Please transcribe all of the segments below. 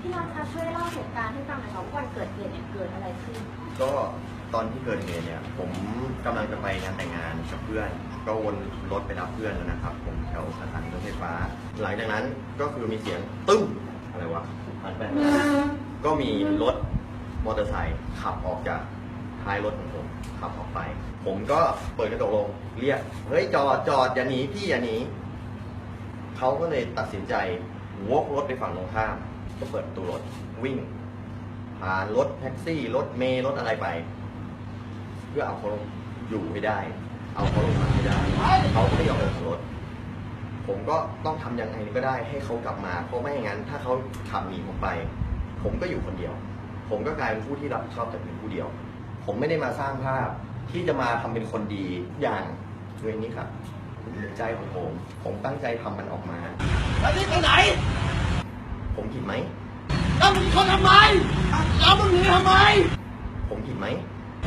พี่น็อคะช่วยเล่าเหตุการณ์ให้ฟังหน่อยค่ะว่าวันเกิดเหตุเนี่ยเกิดอะไรขึ้น ก็ตอนที่เกิดเหตุเนี่ยผมกำลังจะไปงานแต่งงานกับเพื่อน ก็วนรถไปรับเพื่อนแล้วนะครับ ผมแถวสถานีรถไฟฟ้า หลังจากนั้นก็คือมีเสียงตึ้มอะไรวะหันไปก็มีรถมอเตอร์ไซค์ขับออกจากท้ายรถของผมขับออกไป ผมก็เปิดกระจกลงเรียกเฮ้ยจอดจอดอย่าหนีพี่อย่าหนีเขาก็เลยตัดสินใจวกรถไปฝั่งตรงข้าม ก็เปิดประตูรถวิ่งผ่านรถแท็กซี่รถเมล์รถอะไรไป เพื่อเอาเขาลงอยู่ให้ได้ เอาเขาลงมาให้ได้เขาไม่ยอมลงจากรถ ผมก็ต้องทำยังไงก็ได้ให้เขากลับมาเพราะไม่อย่างนั้น ถ้าเขาขับหนีผมไป ผมก็อยู่คนเดียว ผมก็กลายเป็นผู้ที่รับผิดชอบแต่เพียงผู้เดียว ผมไม่ได้มาสร้างภาพที่จะมาทำเป็นคนดีอย่างด้วยนี้ครับใจของผม ผมตั้งใจทำมันออกมาแล้วนี่ไปไหน ผมผิดไหมแล้วมึงชนทำไมแล้วมึงหนีทำไม ผมผิดไหม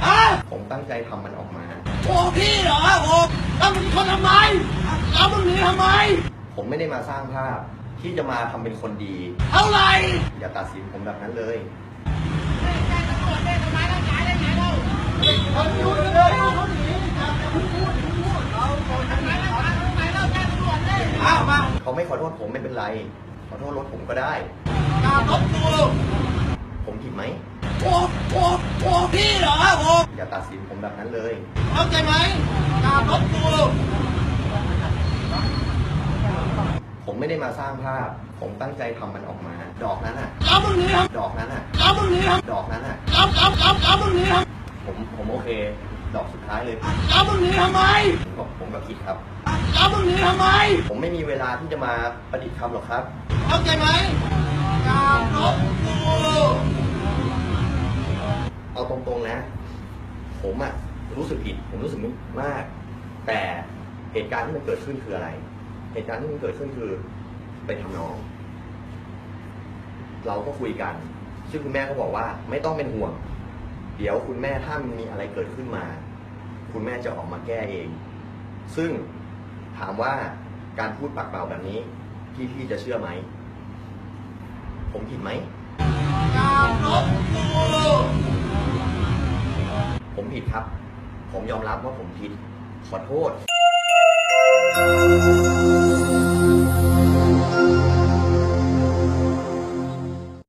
ฮะผมตั้งใจทำมันออกมา โอ้พี่เหรอโอ้แล้วมึงชนทำไมแล้วมึงหนีทำไม ผมไม่ได้มาสร้างภาพที่จะมาทำเป็นคนดีเท่าไหร่อย่าตัดสินผมแบบนั้นเลยคนอยู่เลยเขาหนีเอามาเขาไม่ขอโทษผมไม่เป็นไรข อโทษรถผมก็ได้การรถกูผมผิดไหมโอ้โอ้โอ้พี่เหรอโอ้อย่าตัดสินผมแบบนั้นเลยเข้าใจไหมการรถกูผมไม่ได้มาสร้างภาพ ผมตั้งใจทำมันออกมา ดอกนั้นอะแล้วมึงหนีทดอกนั้นอะำแล้วมึงหนีทดอกนั้นอะำแล้วแล้วแล้วแล้วมึงหนีทผมผมโอเค ดอกสุดท้ายเลยำแล้วมึงหนีทำไมผมก็ผมก็ผิดครับแล้วมึงหนีทำไม ผมไม่มีเวลาที่จะมาประดิษฐ์คำหรอกครับ เข้าใจไหมการรถกูเอาตรงๆนะ ผมอะรู้สึกผิด ผมรู้สึกมาก แต่เหตุการณ์ที่มันเกิดขึ้นคืออะไร เหตุการณ์ที่มันเกิดขึ้นคือไปทำน้อง เราก็คุยกัน ซึ่งคุณแม่ก็บอกว่า ไม่ต้องเป็นห่วง เดี๋ยวคุณแม่ถ้ามีอะไรเกิดขึ้นมา คุณแม่จะออกมาแก้เอง ซึ่งถามว่าการพูดปากเปล่าแบบนี้ พี่พี่ๆจะเชื่อไหม ผมผิดไหมการรถกูผมผิดครับ ผมยอมรับว่าผมผิด ขอโทษ